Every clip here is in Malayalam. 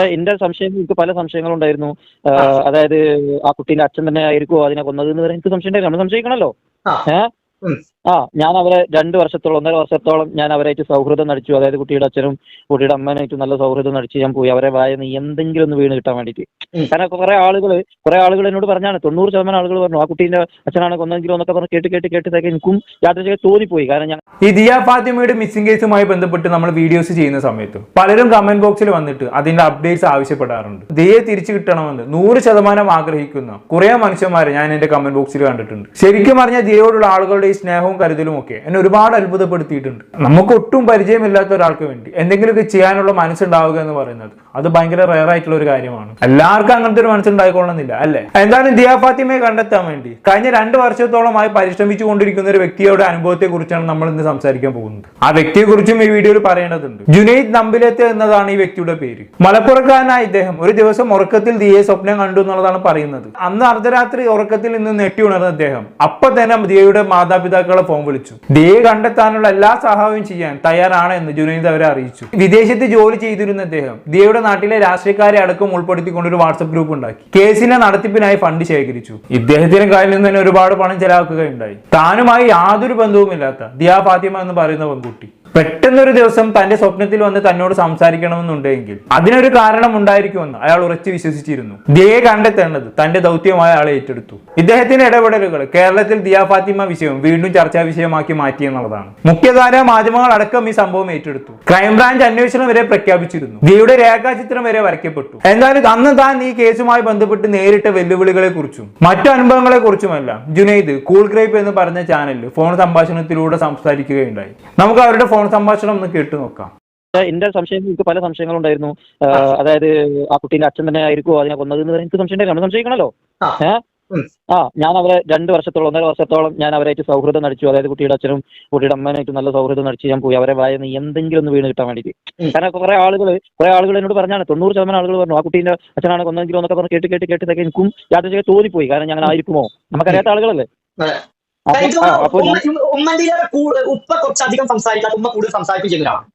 പക്ഷേ എന്റെ സംശയം എനിക്ക് പല സംശയങ്ങളും ഉണ്ടായിരുന്നു അതായത് ആ കുട്ടീന്റെ അച്ഛൻ തന്നെ ആയിരിക്കുമോ അതിനെ കൊന്നത് എന്ന് പറയാൻ എനിക്ക് സംശയം ഉണ്ടായിരുന്നു നമ്മൾ സംശയിക്കണല്ലോ ആ. ആ ഞാൻ അവരെ രണ്ട് വർഷത്തോളം ഒന്നര വർഷത്തോളം ഞാൻ അവരായിട്ട് സൗഹൃദം നടിച്ചു. അതായത് കുട്ടിയുടെ അച്ഛനും കുട്ടിയുടെ അമ്മേനായിട്ട് നല്ല സൗഹൃദം നടിച്ച് ഞാൻ പോയി. അവരെ വായന്ന് എന്തെങ്കിലും ഒന്ന് വീണ് കിട്ടാൻ വേണ്ടിയിട്ട്. കാരണം കുറെ ആളുകൾ കുറെ ആളുകൾ എന്നോട് പറഞ്ഞാണ് തൊണ്ണൂറ് ശതമാനം ആളുകൾ പറഞ്ഞു ആ കുട്ടീന്റെ അച്ഛനാണ് കൊന്നെങ്കിലും എന്നൊക്കെ പറഞ്ഞു കേട്ട് കേട്ട് കേട്ടതൊക്കെ എനിക്കും യാത്ര തോന്നിപ്പോയി. കാരണം ഞാൻ ഈ ദിയ ഫാത്തിമയുടെ മിസ്സിംഗ് കേസുമായി ബന്ധപ്പെട്ട് നമ്മൾ വീഡിയോസ് ചെയ്യുന്ന സമയത്ത് പലരും കമന്റ് ബോക്സിൽ വന്നിട്ട് അതിന്റെ അപ്ഡേറ്റ്സ് ആവശ്യപ്പെടാറുണ്ട്. ദിയെ തിരിച്ചു കിട്ടണമെന്ന് നൂറ് ശതമാനം ആഗ്രഹിക്കുന്ന കുറെ മനുഷ്യന്മാരെ ഞാൻ എന്റെ കമന്റ് ബോക്സിൽ കണ്ടിട്ടുണ്ട്. ശരിക്കും പറഞ്ഞാൽ ദിയയോടുള്ള ആളുകളുടെ ഈ സ്നേഹവും കരുതലും ഒക്കെ എന്നെ ഒരുപാട് അത്ഭുതപ്പെടുത്തിയിട്ടുണ്ട്. നമുക്ക് ഒട്ടും പരിചയമില്ലാത്ത ഒരാൾക്ക് വേണ്ടി എന്തെങ്കിലുമൊക്കെ ചെയ്യാനുള്ള മനസ്സുണ്ടാവുക എന്ന് പറയുന്നത് അത് ഭയങ്കര റയർ ആയിട്ടുള്ള ഒരു കാര്യമാണ്. എല്ലാവർക്കും അങ്ങനത്തെ ഒരു മനസ്സുണ്ടായിക്കൊള്ളുന്നില്ല അല്ലേ? എന്തായാലും ദിയ ഫാത്തിമയെ കണ്ടെത്താൻ വേണ്ടി? കഴിഞ്ഞ രണ്ട് വർഷത്തോളമായി പരിശ്രമിച്ചു കൊണ്ടിരിക്കുന്ന ഒരു വ്യക്തിയുടെ അനുഭവത്തെ കുറിച്ചാണ് നമ്മൾ ഇന്ന് സംസാരിക്കാൻ പോകുന്നത്. ആ വ്യക്തിയെ കുറിച്ചും ഈ വീഡിയോയിൽ പറയേണ്ടതുണ്ട്. ജുനൈദ് നമ്പിലത്ത് എന്നതാണ് ഈ വ്യക്തിയുടെ പേര്. മലപ്പുറക്കാരനായ ഇദ്ദേഹം ഒരു ദിവസം ഉറക്കത്തിൽ ദിയെ സ്വപ്നം കണ്ടു എന്നുള്ളതാണ് പറയുന്നത്. അന്ന് അർദ്ധരാത്രി ഉറക്കത്തിൽ നിന്ന് നെട്ടി ഉണർന്ന അദ്ദേഹം അപ്പൊ തന്നെ ദിയയുടെ മാതാപിതാക്കളെ ഫോൺ വിളിച്ചു. ദിയെ കണ്ടെത്താനുള്ള എല്ലാ സഹായവും ചെയ്യാൻ തയ്യാറാണ് എന്ന് ജുനൈദ് അവരെ അറിയിച്ചു. വിദേശത്ത് ജോലി ചെയ്തിരുന്ന അദ്ദേഹം ദിയയുടെ നാട്ടിലെ രാഷ്ട്രീയക്കാരെ അടക്കം ഉൾപ്പെടുത്തിക്കൊണ്ട് ഒരു വാട്സപ്പ് ഗ്രൂപ്പ് ഉണ്ടാക്കി. കേസിന്റെ നടത്തിപ്പിനായി ഫണ്ട് ശേഖരിച്ചു. ഇദ്ദേഹത്തിന്റെ കയ്യിൽ നിന്ന് തന്നെ ഒരുപാട് പണം ചെലവാക്കുകയുണ്ടായി. താനുമായി യാതൊരു ബന്ധവുമില്ലാത്ത ദിയ ഫാത്തിമ എന്ന് പറയുന്ന പെൺകുട്ടി. പെട്ടെന്നൊരു ദിവസം തന്റെ സ്വപ്നത്തിൽ വന്ന് തന്നോട് സംസാരിക്കണമെന്നുണ്ടെങ്കിൽ അതിനൊരു കാരണം ഉണ്ടായിരിക്കുമെന്ന് അയാൾ ഉറച്ചു വിശ്വസിച്ചിരുന്നു. ദിയെ കണ്ടെത്തേണ്ടത് തന്റെ ദൗത്യമായ അയാൾ ഏറ്റെടുത്തു. ഇദ്ദേഹത്തിന്റെ ഇടപെടലുകൾ കേരളത്തിൽ ദിയാ ഫാത്തിമ വിഷയം വീണ്ടും ചർച്ചാ വിഷയമാക്കി മാറ്റി എന്നുള്ളതാണ്. മുഖ്യധാര മാധ്യമങ്ങൾ അടക്കം ഈ സംഭവം ഏറ്റെടുത്തു. ക്രൈംബ്രാഞ്ച് അന്വേഷണം വരെ പ്രഖ്യാപിച്ചിരുന്നു. ദിയുടെ രേഖാചിത്രം വരെ വരയ്ക്കപ്പെട്ടു. എന്തായാലും അന്ന് താൻ ഈ കേസുമായി ബന്ധപ്പെട്ട് നേരിട്ട വെല്ലുവിളികളെ കുറിച്ചും മറ്റു അനുഭവങ്ങളെ കുറിച്ചുമല്ല ജുനൈദ് കൂൾ ക്രൈപ്പ് എന്ന് പറഞ്ഞ ചാനലിൽ ഫോൺ സംഭാഷണത്തിലൂടെ സംസാരിക്കുകയുണ്ടായി. നമുക്ക് അവരുടെ ഫോൺ സംഭാഷണം ഒന്ന് കേട്ടു നോക്കാം. എന്റെ സംശയം എനിക്ക് പല സംശയങ്ങളുണ്ടായിരുന്നു. അതായത് ആ കുട്ടീന്റെ അച്ഛൻ തന്നെ ആയിരിക്കുമോ അതിനെ കൊന്നത് എന്ന് എനിക്ക് സംശയം ഉണ്ടായിരുന്നു നമ്മൾ സംശയിക്കണല്ലോ ആ. ആ ഞാൻ അവരെ രണ്ട് വർഷത്തോളം ഒന്നര വർഷത്തോളം ഞാൻ അവരായിട്ട് സൗഹൃദം നടിച്ചു. അതായത് കുട്ടിയുടെ അച്ഛനും കുട്ടിയുടെ അമ്മേനായിട്ട് നല്ല സൗഹൃദം നടിച്ച് ഞാൻ പോയി. അവരെ വായന്ന് എന്തെങ്കിലും ഒന്ന് വീണ് കിട്ടാൻ വേണ്ടിയിട്ട്. കാരണം കുറെ ആളുകൾ കുറെ ആളുകൾ എന്നോട് പറഞ്ഞാണ് തൊണ്ണൂറ് ശതമാനം ആളുകൾ പറഞ്ഞു ആ കുട്ടീന്റെ അച്ഛനാണ് കൊന്നെങ്കിലും എന്നൊക്കെ പറഞ്ഞ് കേട്ട് കേട്ട് കേട്ടതൊക്കെ എനിക്കും യാത്ര തോന്നിപ്പോയി. കാരണം ഞങ്ങൾ ആയിരിക്കുമോ? നമുക്കറിയാത്ത ആളുകളല്ലേ? ഉപ്പ കുറച്ചധികം സംസാരിക്കാത്ത ഉമ്മ കൂടുതൽ സംസാരിക്കുകയും ചെയ്യുന്ന ഒരാളാണ്.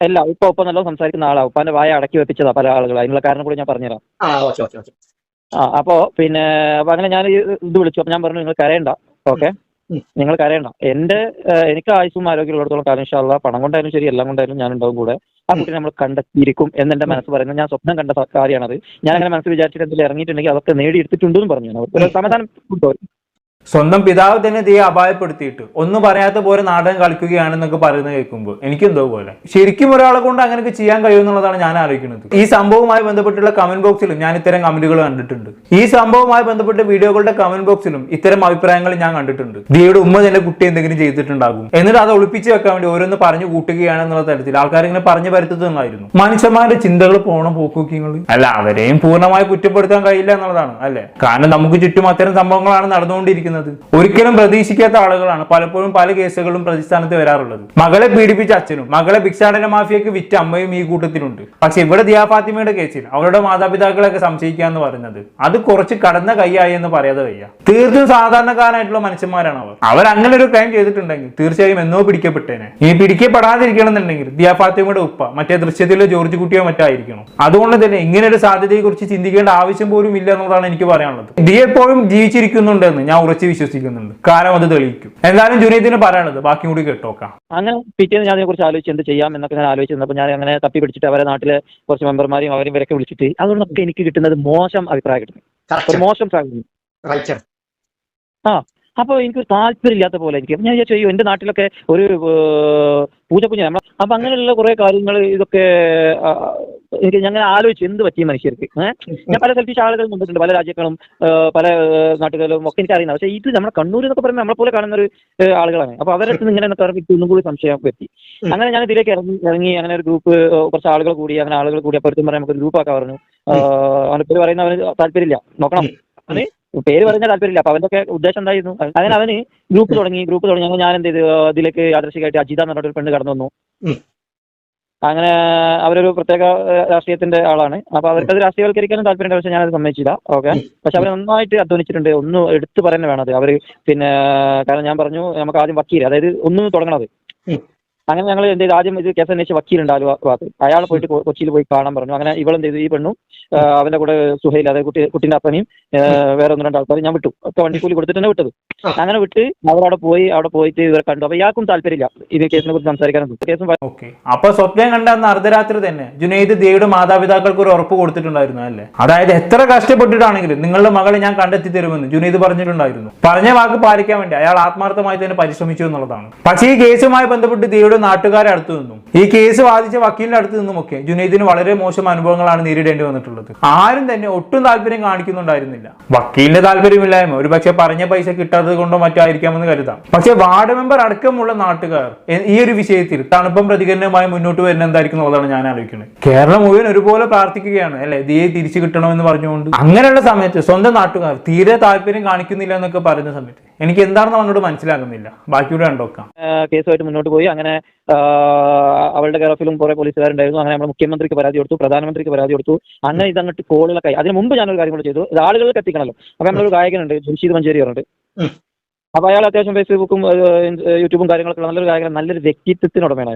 അല്ലേ? ഉപ്പ ഒപ്പം നല്ല സംസാരിക്കുന്ന ആളാ. ഉപ്പാന്റെ വായ അടക്കി വെപ്പിച്ചതാ പല ആളുകൾ അതിനുള്ള കാരണം കൂടി ഞാൻ പറഞ്ഞുതരാം. ആ അപ്പോ പിന്നെ അപ്പൊ അങ്ങനെ ഞാൻ ഇത് വിളിച്ചു. അപ്പൊ ഞാൻ പറഞ്ഞു നിങ്ങൾ കരയണ്ട. ഓക്കെ? നിങ്ങൾ കരയണ്ട. എന്റെ എനിക്ക് ആയുസും ആരോഗ്യമുള്ളിടത്തോളം കാലം ഇഷ്ടമുള്ള പണം കൊണ്ടായാലും ശരി എല്ലാം കൊണ്ടായാലും ഞാൻ ഉണ്ടാവും കൂടെ. ആ കുട്ടി നമ്മൾ കണ്ടെത്തിയിരിക്കും എന്ന് എന്റെ മനസ്സ് പറയുന്നത്. ഞാൻ സ്വപ്നം കണ്ട കാര്യമാണത് ഞാൻ അങ്ങനെ മനസ്സ് വിചാരിച്ചിട്ട് എന്തെങ്കിലും ഇറങ്ങിയിട്ടുണ്ടെങ്കിൽ അതൊക്കെ നേടിയെടുത്തിട്ടുണ്ടെന്ന് പറഞ്ഞു ഒരു സമാധാനം സ്വന്തം പിതാവ് തന്നെ തീയെ അപായപ്പെടുത്തിയിട്ട് ഒന്നും പറയാത്ത പോലെ നാടകം കളിക്കുകയാണെന്നൊക്കെ പറയുന്നത് കേൾക്കുമ്പോൾ എനിക്കെന്തോ പോലെ. ശരിക്കും ഒരാളെ കൊണ്ട് അങ്ങനെയൊക്കെ ചെയ്യാൻ കഴിയുമെന്നുള്ളതാണ് ഞാൻ ആലോചിക്കുന്നത്. ഈ സംഭവവുമായി ബന്ധപ്പെട്ടുള്ള കമന്റ് ബോക്സിലും ഞാൻ ഇത്തരം കമന്റുകൾ കണ്ടിട്ടുണ്ട്. ഈ സംഭവവുമായി ബന്ധപ്പെട്ട വീഡിയോകളുടെ കമന്റ് ബോക്സിലും ഇത്തരം അഭിപ്രായങ്ങൾ ഞാൻ കണ്ടിട്ടുണ്ട്. ദിയുടെ ഉമ്മ തന്നെ കുട്ടി എന്തെങ്കിലും ചെയ്തിട്ടുണ്ടാകും. എന്നിട്ട് അത് ഒളിപ്പിച്ച് വെക്കാൻ വേണ്ടി ഓരോന്ന് പറഞ്ഞു കൂട്ടുകയാണെന്നുള്ള തരത്തിൽ ആൾക്കാർ ഇങ്ങനെ പറഞ്ഞു വരുത്തുന്നതായിരുന്നു മനുഷ്യന്മാരുടെ ചിന്തകൾ പോണം പോക്കുക്കിങ്ങൾ അല്ല അവരെയും പൂർണമായി കുറ്റപ്പെടുത്താൻ കഴിയില്ല എന്നുള്ളതാണ് അല്ലെ? കാരണം നമുക്ക് ചുറ്റും അത്തരം സംഭവങ്ങളാണ് നടന്നുകൊണ്ടിരിക്കുന്നത്. ഒരിക്കലും പ്രതീക്ഷിക്കാത്ത ആളുകളാണ് പലപ്പോഴും പല കേസുകളും പ്രതിസ്ഥാനത്ത് വരാറുള്ളത്. മകളെ പീഡിപ്പിച്ച അച്ഛനും മകളെ ഭിക്ഷാടന മാഫിയക്ക് വിറ്റ അമ്മയും ഈ കൂട്ടത്തിലുണ്ട്. പക്ഷെ ഇവിടെ ദിയാ ഫാത്തിമയുടെ കേസിൽ അവരുടെ മാതാപിതാക്കളെയൊക്കെ സംശയിക്കുക എന്ന് പറയുന്നത്. അത് കുറച്ച് കടന്ന കൈയായി എന്ന് പറയാതെ വയ്യ. തീർത്തും സാധാരണക്കാരായിട്ടുള്ള മനുഷ്യന്മാരാണ് അവർ. അവർ അങ്ങനെ ഒരു ക്രൈം ചെയ്തിട്ടുണ്ടെങ്കിൽ തീർച്ചയായും എന്നോ പിടിക്കപ്പെട്ടേനെ. ഈ ദിയാ ഫാത്തിമയുടെ ഉപ്പ മറ്റേ ദൃശ്യത്തിലെ ജോർജ് കുട്ടിയോ മറ്റായിരിക്കണം അതുകൊണ്ട് തന്നെ ഇങ്ങനെ ഒരു സാധ്യതയെ കുറിച്ച് ചിന്തിക്കേണ്ട ആവശ്യം പോലും ഇല്ല എന്നതാണ് എനിക്ക് പറയാനുള്ളത്. ദിയ എപ്പോഴും ജീവിച്ചിരിക്കുന്നുണ്ടെന്ന് ഞാൻ ഉറച്ചു വിശ്വസിക്കുന്നുണ്ട്. കാലം അത് തെളിയിക്കും. എന്തായാലും ജുനീദിന് പറയാനുള്ളത് ബാക്കി കൂടി കേട്ടോക്കാം. അങ്ങനെ പിറ്റേന്ന് ഞാൻ അതിനെക്കുറിച്ച് ആലോചിച്ച് എന്ത് ചെയ്യാം എന്നൊക്കെ ഞാൻ ആലോചിച്ചിരുന്നപ്പോൾ ഞാൻ അങ്ങനെ തപ്പി പിടിച്ചിട്ട് അവരെ നാട്ടിലെ കുറച്ച് മെമ്പർമാരെയും അവരും ഇവരൊക്കെ വിളിച്ചിട്ട് അതുകൊണ്ടൊക്കെ എനിക്ക് കിട്ടുന്നത് മോശം അഭിപ്രായം കറക്റ്റ് മോശം റൈറ്റ് അപ്പോൾ എനിക്ക് താല്പര്യമില്ലാത്ത പോലെ എനിക്ക്. ഞാൻ വിചാരിച്ചു അയ്യോ എന്റെ നാട്ടിലൊക്കെ ഒരു പൂജ കുഞ്ഞ നമ്മൾ അപ്പം അങ്ങനെയുള്ള കുറേ കാര്യങ്ങൾ ഇതൊക്കെ എനിക്ക് ഞങ്ങൾ ആലോചിച്ചു എന്ത് പറ്റി മനുഷ്യർക്ക് ഞാൻ പല സെൽഫിഷ് ആളുകൾ കൊണ്ടിട്ടുണ്ട് പല രാജ്യങ്ങളും പല നാട്ടുകാരും ഒക്കെ എനിക്ക് അറിയുന്നത് പക്ഷേ ഇത് നമ്മുടെ കണ്ണൂർ എന്നൊക്കെ പറയുമ്പോൾ നമ്മളെ പോലെ കാണുന്ന ഒരു ആളുകളാണ്. അപ്പോൾ അവരുടെ അടുത്ത് ഇങ്ങനെ എനിക്ക് ഒന്നും കൂടി സംശയം പറ്റി. അങ്ങനെ ഞാൻ ഇതിലേക്ക് ഇറങ്ങി ഇറങ്ങി അങ്ങനെ ഒരു ഗ്രൂപ്പ് കുറച്ച് ആളുകൾ കൂടി അങ്ങനെ ആളുകൾ കൂടി അപ്പോൾ പറയാൻ നമുക്ക് ഗ്രൂപ്പ് ആക്കാൻ പറഞ്ഞു ഏഹ്, പേര് പറയുന്ന അവന് താല്പര്യമില്ല. നോക്കണം. അവന് പേര് പറഞ്ഞ താല്പര്യമില്ല. അപ്പൊ അവന്റെ ഒക്കെ ഉദ്ദേശം എന്തായിരുന്നു? അങ്ങനെ അവന് ഗ്രൂപ്പ് തുടങ്ങി ഗ്രൂപ്പ് തുടങ്ങി. അങ്ങനെ ഞാൻ എന്ത് ചെയ്തു? അതിലേക്ക് ഇതിലേക്ക് ആദർശികമായിട്ട് അജിത എന്ന് പറഞ്ഞൊരു പെണ്ണ് കടന്നു വന്നു. അങ്ങനെ അവരൊരു പ്രത്യേക രാഷ്ട്രീയത്തിന്റെ ആളാണ്. അപ്പൊ അവർക്ക് അത് രാഷ്ട്രീയവൽക്കരിക്കാനും താല്പര്യമുണ്ട്. പക്ഷെ ഞാനത് സമ്മതിച്ചില്ല. ഓക്കെ. പക്ഷെ അവർ നന്നായിട്ട് അധ്വാനിച്ചിട്ടുണ്ട്. ഒന്ന് എടുത്തു പറയുന്നത് വേണം അത്. അവർ പിന്നെ കാരണം ഞാൻ പറഞ്ഞു നമുക്ക് ആദ്യം വക്കീൽ അതായത് ഒന്ന് തുടങ്ങണത്. അങ്ങനെ ഞങ്ങൾ എന്ത് ചെയ്തു? ആദ്യം ഇത് കേസ് അന്വേഷിച്ച വക്കീലുണ്ട് ആലുവ ഭാഗത്ത്. അയാൾ പോയിട്ട് കൊച്ചിയിൽ പോയി കാണാൻ പറഞ്ഞു. അങ്ങനെ ഇവളെന്ത് ചെയ്തു? ഈ പെണ്ണും അവന്റെ കൂടെ സുഹൈൽ അതായത് കുട്ടി കുട്ടിന്റെ അപ്പനെയും വേറെ ഒന്ന് രണ്ട് ആൾക്കാർ ഞാൻ വിട്ടു. ഒക്കെ വണ്ടിക്കൂലി കൊടുത്തിട്ട് തന്നെ വിട്ടത്. അങ്ങനെ വിട്ട് അവരവിടെ പോയി അവിടെ പോയിട്ട് ഇവരെ കണ്ടു. അപ്പൊ ഇയാൾക്കും താല്പര്യമില്ല ഇത് കേസിനെ കുറിച്ച് സംസാരിക്കാനൊന്നും. കേസും അപ്പൊ സ്വപ്നം കണ്ട അന്ന് അർദ്ധരാത്രി തന്നെ ജുനൈദ് ദേവിയുടെ മാതാപിതാക്കൾക്ക് ഒരു ഉറപ്പ് കൊടുത്തിട്ടുണ്ടായിരുന്നു അല്ലേ? അതായത് എത്ര കഷ്ടപ്പെട്ടിട്ടാണെങ്കിലും നിങ്ങളുടെ മകളെ ഞാൻ കണ്ടെത്തി തരുമെന്ന് ജുനൈദ് പറഞ്ഞിട്ടുണ്ടായിരുന്നു. പറഞ്ഞ വാക്ക് പാലിക്കാൻ വേണ്ടി അയാൾ ആത്മാർത്ഥമായി തന്നെ പരിശ്രമിച്ചു എന്നുള്ളതാണ്. പക്ഷേ ഈ കേസുമായി ബന്ധപ്പെട്ട് ദിയയുടെ നാട്ടുകാരെ അടുത്തു നിന്നും ഈ കേസ് വാദിച്ച വക്കീലിന്റെ അടുത്ത് നിന്നുമൊക്കെ ജുനൈദിന് വളരെ മോശം അനുഭവങ്ങളാണ് നേരിടേണ്ടി വന്നിട്ടുള്ളത്. ആരും തന്നെ ഒട്ടും താല്പര്യം കാണിക്കുന്നുണ്ടായിരുന്നില്ല. വക്കീലിന്റെ താല്പര്യമില്ലായ്മ ഒരു പക്ഷെ പറഞ്ഞ പൈസ കിട്ടാത്തത് കൊണ്ടോ മറ്റായിരിക്കാമെന്ന് കരുതാം. പക്ഷെ വാർഡ് മെമ്പർ അടക്കമുള്ള നാട്ടുകാർ ഈ ഒരു വിഷയത്തിൽ തണുപ്പം പ്രതികരണവുമായി മുന്നോട്ട് വരുന്ന എന്തായിരിക്കും എന്നുള്ളതാണ് ഞാൻ ആലോചിക്കുന്നത്. കേരളം മുഴുവൻ ഒരുപോലെ പ്രാർത്ഥിക്കുകയാണ് അല്ലെ? ദിയെ തിരിച്ചു കിട്ടണമെന്ന് പറഞ്ഞുകൊണ്ട്. അങ്ങനെയുള്ള സമയത്ത് സ്വന്തം നാട്ടുകാർ തീരെ താല്പര്യം കാണിക്കുന്നില്ല എന്നൊക്കെ പറയുന്ന സമയത്ത് എനിക്ക് എന്താണെന്ന് അവനോട് മനസ്സിലാകുന്നില്ല. ബാക്കിയുടെ കണ്ടോക്കാം കേസുമായിട്ട് മുന്നോട്ട് പോയി. അങ്ങനെ അവളുടെ കെയറോഫിലും കുറെ പോലീസുകാരുണ്ടായിരുന്നു. അങ്ങനെ നമ്മുടെ മുഖ്യമന്ത്രിക്ക് പരാതി കൊടുത്തു പ്രധാനമന്ത്രിക്ക് പരാതി കൊടുത്തു. അങ്ങനെ ഇതങ്ങോട്ട് കോളുകളൊക്കെ ആയി. അതിന് മുമ്പ് ഞാനൊരു കാര്യം കൂടെ ചെയ്തു. ഇത് ആളുകൾക്ക് എത്തിക്കണമല്ലോ അപ്പൊ നമ്മളൊരു ഗായകനുണ്ട് ജംഷീദ് മഞ്ചേരി പറഞ്ഞിട്ട്. അപ്പൊ അയാൾ അത്യാവശ്യം ഫേസ്ബുക്കും യൂട്യൂബും കാര്യങ്ങളൊക്കെ ഉള്ള നല്ലൊരു ഗായകൻ നല്ലൊരു വ്യക്തിത്വത്തിനുടമയാണ്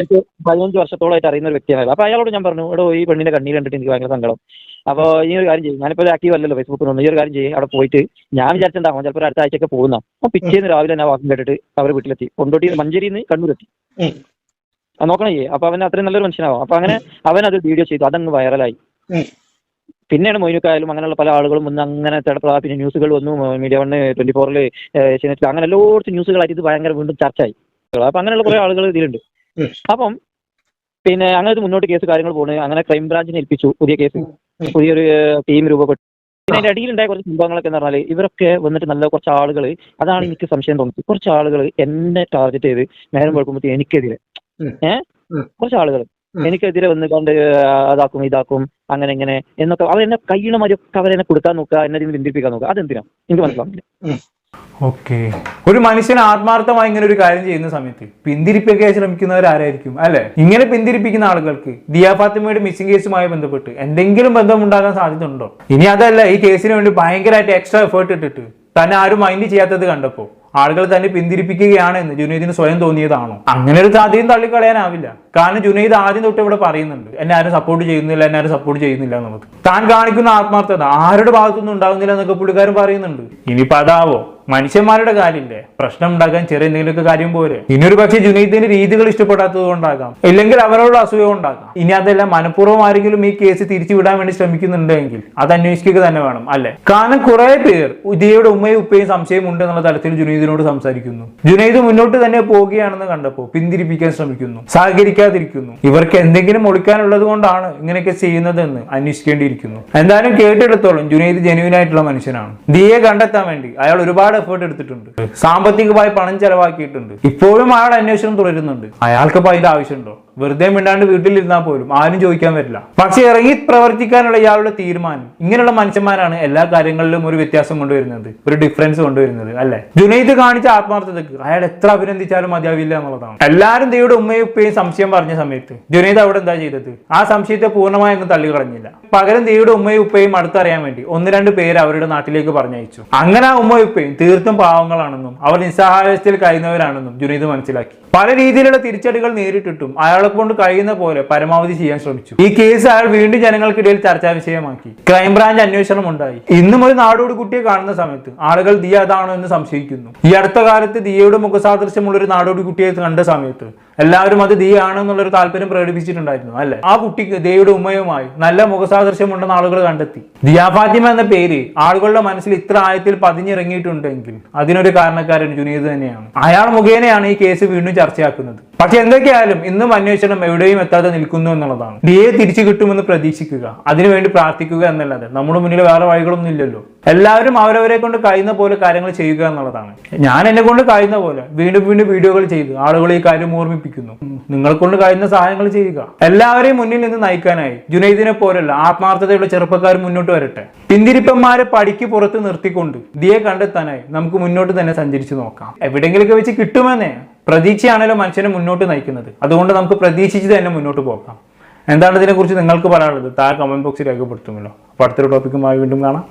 എനിക്ക് പതിനഞ്ച് വർഷത്തോളമായിട്ട് അറിയുന്ന ഒരു വ്യക്തിയാണ് അപ്പൊ അയാളോട് ഞാൻ പറഞ്ഞു ഇവിടെ ഈ പെണ്ണിന്റെ കണ്ണീര് കണ്ടിട്ട് എനിക്ക് ഭയങ്കര സങ്കടം. അപ്പൊ ഈ ഒരു കാര്യം ചെയ്യും. ഞാനിപ്പോ ആക്റ്റീവ് അല്ലല്ലോ ഫേസ്ബുക്കിലൊന്നും ഈ ഒരു കാര്യം ചെയ്യും. അവിടെ പോയിട്ട് ഞാൻ വിചാരിച്ചിട്ടുണ്ടാവും ചിലപ്പോൾ അടുത്ത ആഴ്ചയൊക്കെ പോകുന്ന അപ്പൊ പിറ്റേന്ന് രാവിലെ തന്നെ വാക്കും കേട്ടിട്ട് അവർ വീട്ടിലെത്തി. കൊണ്ടോട്ടി മഞ്ചേരിയിൽ നിന്ന് കണ്ണൂരെത്തി. നോക്കണേ അപ്പൊ അവൻ അത്രയും നല്ലൊരു മനുഷ്യനാവും. അപ്പൊ അങ്ങനെ അവൻ അത് വീഡിയോ ചെയ്തു. അതങ്ങ് വൈറലായി. പിന്നെയാണ് മൊയ്നുക്കായാലും അങ്ങനെയുള്ള പല ആളുകളും വന്ന് അങ്ങനെ ചിലപ്പോൾ പിന്നെ ന്യൂസുകൾ വന്നു. മീഡിയ വണ് ട്വന്റി ഫോറിൽ അങ്ങനെ എല്ലായിടത്തും ന്യൂസുകളായിട്ട് ഇത് ഭയങ്കര വീണ്ടും ചർച്ചയായി. അപ്പൊ അങ്ങനെയുള്ള കുറെ ആളുകൾ ഇതിലുണ്ട്. അപ്പം പിന്നെ അങ്ങനെ മുന്നോട്ട് കേസ് കാര്യങ്ങൾ പോകുന്നത് അങ്ങനെ ക്രൈംബ്രാഞ്ചിനെ ഏൽപ്പിച്ചു പുതിയ കേസ്. പുതിയൊരു ടീം രൂപപ്പെട്ടു. പിന്നെ അതിന്റെ അടിയിലുണ്ടായ കുറച്ച് സംഭവങ്ങളൊക്കെ എന്ന് പറഞ്ഞാൽ ഇവരൊക്കെ വന്നിട്ട് നല്ല കുറച്ച് ആളുകൾ അതാണ് എനിക്ക് സംശയം തോന്നുന്നത് കുറച്ച് ആളുകൾ എന്നെ ടാർഗറ്റ് ചെയ്ത് നേരം വെളുക്കുമ്പോൾ എനിക്കെതിരെ. ഏഹ് കുറച്ച് ആളുകൾ എനിക്കെതിരെ വന്ന് കണ്ട് അതാക്കും ഇതാക്കും അങ്ങനെ ഇങ്ങനെ എന്നൊക്കെ അവരെന്നെ കയ്യണ ഒക്കെ അവരെന്നെ കൊടുക്കാൻ നോക്കുക എന്നെ ബന്ധിപ്പിക്കാൻ നോക്കുക. അതെന്തിനാ? എനിക്ക് മനസ്സിലാവില്ല ഓക്കെ. ഒരു മനുഷ്യൻ ആത്മാർത്ഥമായി ഇങ്ങനെ ഒരു കാര്യം ചെയ്യുന്ന സമയത്ത് പിന്തിരിപ്പിക്കാൻ ശ്രമിക്കുന്നവർ ആരായിരിക്കും അല്ലെ? ഇങ്ങനെ പിന്തിരിപ്പിക്കുന്ന ആളുകൾക്ക് ദിയാ ഫാത്തിമയുടെ മിസ്സിംഗ് കേസുമായി ബന്ധപ്പെട്ട് എന്തെങ്കിലും ബന്ധം ഉണ്ടാകാൻ സാധ്യതയുണ്ടോ? ഇനി അതല്ല ഈ കേസിന് വേണ്ടി ഭയങ്കരമായിട്ട് എക്സ്ട്രാ എഫേർട്ട് ഇട്ടിട്ട് തന്നെ ആരും മൈൻഡ് ചെയ്യാത്തത് കണ്ടപ്പോ ആളുകൾ തന്നെ പിന്തിരിപ്പിക്കുകയാണ് എന്ന് ജുനൈദിന് സ്വയം തോന്നിയതാണോ? അങ്ങനെ ഒരു സാധ്യതയും തള്ളിക്കളയാനാവില്ല. കാരണം ജുനൈദ് ആദ്യം തൊട്ട് ഇവിടെ പറയുന്നുണ്ട് എന്നെ ആരും സപ്പോർട്ട് ചെയ്യുന്നില്ല എന്നെ ആരും സപ്പോർട്ട് ചെയ്യുന്നില്ല എന്നുള്ളത്. താൻ കാണിക്കുന്ന ആത്മാർത്ഥത ആരുടെ ഭാഗത്തുനിന്നും ഉണ്ടാകുന്നില്ല എന്നൊക്കെ പുള്ളിക്കാരൻ പറയുന്നുണ്ട്. ഇനിയിപ്പോ അതാവോ? മനുഷ്യന്മാരുടെ കാര്യമില്ലേ പ്രശ്നം ഉണ്ടാക്കാൻ ചെറിയ എന്തെങ്കിലുമൊക്കെ കാര്യം പോരെ. ഇനിയൊരു പക്ഷേ ജുനൈദിന്റെ രീതികൾ ഇഷ്ടപ്പെടാത്തത് കൊണ്ടാകാം ഇല്ലെങ്കിൽ അവരോട് അസൂയം ഉണ്ടാകാം. ഇനി അതെല്ലാം മനഃപൂർവം ആരെങ്കിലും ഈ കേസ് തിരിച്ചു വിടാൻ വേണ്ടി ശ്രമിക്കുന്നുണ്ടെങ്കിൽ അത് അന്വേഷിക്കുക തന്നെ വേണം അല്ലെ? കാരണം കുറെ പേർ ഉദയയുടെ ഉമ്മയും ഉപ്പയും സംശയം ഉണ്ട് എന്നുള്ള തലത്തിൽ ജുനൈദിനോട് സംസാരിക്കുന്നു. ജുനൈദ് മുന്നോട്ട് തന്നെ പോവുകയാണെന്ന് കണ്ടപ്പോൾ പിന്തിരിപ്പിക്കാൻ ശ്രമിക്കുന്നു സഹകരിക്കാതിരിക്കുന്നു. ഇവർക്ക് എന്തെങ്കിലും ഒളിക്കാനുള്ളത് കൊണ്ടാണ് ഇങ്ങനെയൊക്കെ ചെയ്യുന്നതെന്ന് അന്വേഷിക്കേണ്ടിയിരിക്കുന്നു. എന്തായാലും കേട്ടെടുത്തോളം ജുനൈദ് ജെനുവിൻ ആയിട്ടുള്ള മനുഷ്യനാണ്. ദിയെ കണ്ടെത്താൻ വേണ്ടി അയാൾ ഒരുപാട് എഫേർട്ട് എടുത്തിട്ടുണ്ട്. സാമ്പത്തികമായി പണം ചെലവാക്കിയിട്ടുണ്ട്. ഇപ്പോഴും അയാൾ അന്വേഷണം തുടരുന്നുണ്ട്. അയാൾക്ക് ഇപ്പൊ അതിന്റെ ആവശ്യമുണ്ടോ? വെറുതെ മിണ്ടാണ്ട് വീട്ടിലിരുന്നാൽ പോലും ആരും ചോദിക്കാൻ വരില്ല. പക്ഷെ ഇറങ്ങി പ്രവർത്തിക്കാനുള്ള ഇയാളുടെ തീരുമാനം ഇങ്ങനെയുള്ള മനുഷ്യന്മാരാണ് എല്ലാ കാര്യങ്ങളിലും ഒരു വ്യത്യാസം കൊണ്ടുവരുന്നത് ഒരു ഡിഫറൻസ് കൊണ്ടുവരുന്നത് അല്ലെ? ജുനൈദ് കാണിച്ച ആത്മാർത്ഥതക്ക് അയാൾ എത്ര അഭിനന്ദിച്ചാലും മതിയാവില്ല എന്നുള്ളതാണ്. എല്ലാവരും ദൈവയുടെ ഉമ്മയും ഉപ്പയും സംശയം പറഞ്ഞ സമയത്ത് ജുനൈദ് അവിടെ എന്താ ചെയ്തത്? ആ സംശയത്തെ പൂർണമായി അങ്ങ് തള്ളിക്കളഞ്ഞില്ല. പകരം ദൈവയുടെ ഉമ്മയും ഉപ്പയും അടുത്തറിയാൻ വേണ്ടി ഒന്ന് രണ്ട് പേര് അവരുടെ നാട്ടിലേക്ക് പറഞ്ഞയച്ചു. അങ്ങനെ ആ ഉമ്മയും ഉപ്പയും തീർത്തും പാവങ്ങളാണെന്നും അവർ നിസ്സഹായത്തിൽ കഴിയുന്നവരാണെന്നും ജുനൈദ് മനസ്സിലാക്കി. പല രീതിയിലുള്ള തിരിച്ചടികൾ നേരിട്ടിട്ടും അയാളെ കൊണ്ട് കഴിയുന്ന പോലെ പരമാവധി ചെയ്യാൻ ശ്രമിച്ചു. ഈ കേസ് അയാൾ വീണ്ടും ജനങ്ങൾക്കിടയിൽ ചർച്ചാ വിഷയമാക്കി. ക്രൈംബ്രാഞ്ച് അന്വേഷണം ഉണ്ടായി ഇന്നും ഒരു നാടോടി കുട്ടിയെ കാണുന്ന സമയത്ത് ആളുകൾ ദിയ അതാണോ എന്ന് സംശയിക്കുന്നു. ഈ അടുത്ത കാലത്ത് ദിയയുടെ മുഖസാദൃശ്യമുള്ള ഒരു നാടോടി കുട്ടിയെ കണ്ട സമയത്ത് എല്ലാവരും അത് ദീ ആണെന്നുള്ളൊരു താല്പര്യം പ്രകടിപ്പിച്ചിട്ടുണ്ടായിരുന്നു അല്ലെ? ആ കുട്ടിക്ക് ദയുടെ ഉമ്മയുമായി നല്ല മുഖസാദൃശ്യമുണ്ടെന്ന് ആളുകൾ കണ്ടെത്തി. ദിയാഫാത്തിമ എന്ന പേര് ആളുകളുടെ മനസ്സിൽ ഇത്ര ആയത്തിൽ പതിഞ്ഞിറങ്ങിയിട്ടുണ്ടെങ്കിൽ അതിനൊരു കാരണക്കാരൻ ജുനീദ് തന്നെയാണ്. അയാൾ മുഖേനയാണ് ഈ കേസ് വീണ്ടും ചർച്ചയാക്കുന്നത്. പക്ഷെ എന്തൊക്കെയായാലും ഇന്നും അന്വേഷണം എവിടെയും എത്താതെ നിൽക്കുന്നു എന്നുള്ളതാണ്. ദിയെ തിരിച്ചു കിട്ടുമെന്ന് പ്രതീക്ഷിക്കുക അതിനുവേണ്ടി പ്രാർത്ഥിക്കുക എന്നല്ലാതെ. നമ്മുടെ മുന്നിൽ വേറെ വഴികളൊന്നും ഇല്ലല്ലോ. എല്ലാവരും അവരവരെ കൊണ്ട് കഴിയുന്ന പോലെ കാര്യങ്ങൾ ചെയ്യുക എന്നുള്ളതാണ്. ഞാൻ എന്നെ കൊണ്ട് കഴിയുന്ന പോലെ വീണ്ടും വീണ്ടും വീഡിയോകൾ ചെയ്ത് ആളുകളെ ഈ കാര്യം ഓർമ്മിപ്പിക്കുന്നു. നിങ്ങൾ കൊണ്ട് കഴിയുന്ന സഹായങ്ങൾ ചെയ്യുക. എല്ലാവരെയും മുന്നിൽ നിന്ന് നയിക്കാനായി ജുനൈദിനെ പോലുള്ള ആത്മാർത്ഥതയുള്ള ചെറുപ്പക്കാർ മുന്നോട്ട് വരട്ടെ. പിന്തിരിപ്പന്മാരെ പടിക്ക് പുറത്ത് നിർത്തിക്കൊണ്ട് ദിയെ കണ്ടെത്താനായി നമുക്ക് മുന്നോട്ട് തന്നെ സഞ്ചരിച്ചു നോക്കാം. എവിടെയെങ്കിലൊക്കെ വെച്ച് കിട്ടുമെന്നേ പ്രതീക്ഷയാണല്ലോ മനുഷ്യനെ മുന്നോട്ട് നയിക്കുന്നത്. അതുകൊണ്ട് നമുക്ക് പ്രതീക്ഷിച്ച് തന്നെ മുന്നോട്ട് പോകാം. എന്താണ് ഇതിനെക്കുറിച്ച് നിങ്ങൾക്ക് പറയാനുള്ളത്? താഴെ കമന്റ് ബോക്സിൽ രേഖപ്പെടുത്തുമല്ലോ. അപ്പോൾ അടുത്തൊരു ടോപ്പിക്കുമായി വീണ്ടും കാണാം.